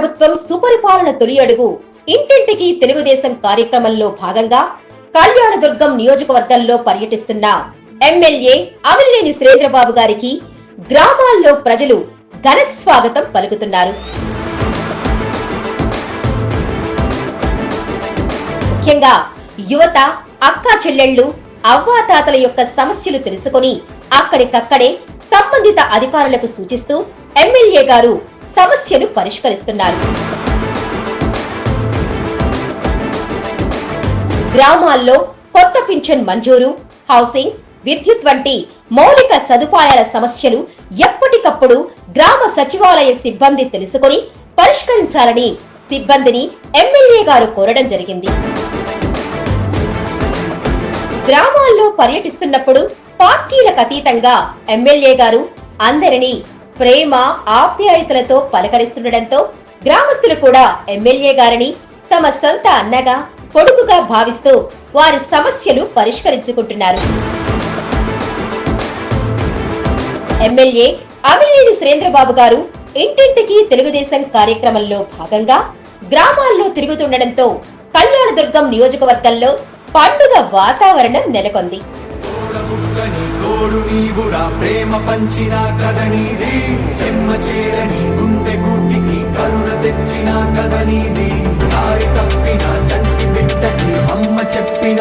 ప్రభుత్వం సుపరిపాలన తొలి అడుగు. ఇంటింటికి తెలుగుదేశం కార్యక్రమంలో భాగంగా కళ్యాణదుర్గం నియోజకవర్గంలో పర్యటిస్తున్న ఎమ్మెల్యే అమిలినేని శ్రేంద్రబాబు గారికి గ్రామాల్లో ప్రజలు ఘన స్వాగతం పలుకుతున్నారు. ముఖ్యంగా యువత అక్కా చెల్లెళ్ళు అవ్వాతాతల యొక్క సమస్యలు తెలుసుకొని అక్కడికక్కడే సంబంధిత అధికారులకు సూచిస్తూ ఎమ్మెల్యే గారు సమస్యను పరిష్కరిస్తున్నారు. గ్రామాల్లో కొత్త పింఛన్ మంజూరు హౌసింగ్ విద్యుత్ వంటి మౌలిక సదుపాయాల సమస్యలు ఎప్పటికప్పుడు గ్రామ సచివాలయ సిబ్బంది తెలుసుకొని పరిష్కరించాలని సిబ్బందిని ఎమ్మెల్యే గారు కోరడం జరిగింది. గ్రామాల్లో పర్యటిస్తున్నప్పుడు పార్టీలకు అతీతంగా ఎమ్మెల్యే గారు అందరినీ ప్రేమ ఆప్యాయతలతో పలకరిస్తుండటంతో గ్రామస్తులు కూడా ఎమ్మెల్యే గారిని తమ సొంత అన్నగా కొడుకుగా భావిస్తూ వారి సమస్యలు పరిష్కరించుకుంటున్నారు. ఎమ్మెల్యే అమినేని సురేంద్రబాబు గారు ఇంటింటికి తెలుగుదేశం కార్యక్రమంలో భాగంగా గ్రామాల్లో తిరుగుతుండటంతో కళ్యాణదుర్గం నియోజకవర్గంలో పండుగ వాతావరణం నెలకొంది. తోడు నీవురా ప్రేమ పంచిన కదనీది చెమ్మ చేరని గుండె గుడ్డికి కరుణ తెచ్చిన కదనీది దారి తప్పిన చంటి బిడ్డకి అమ్మ చెప్పిన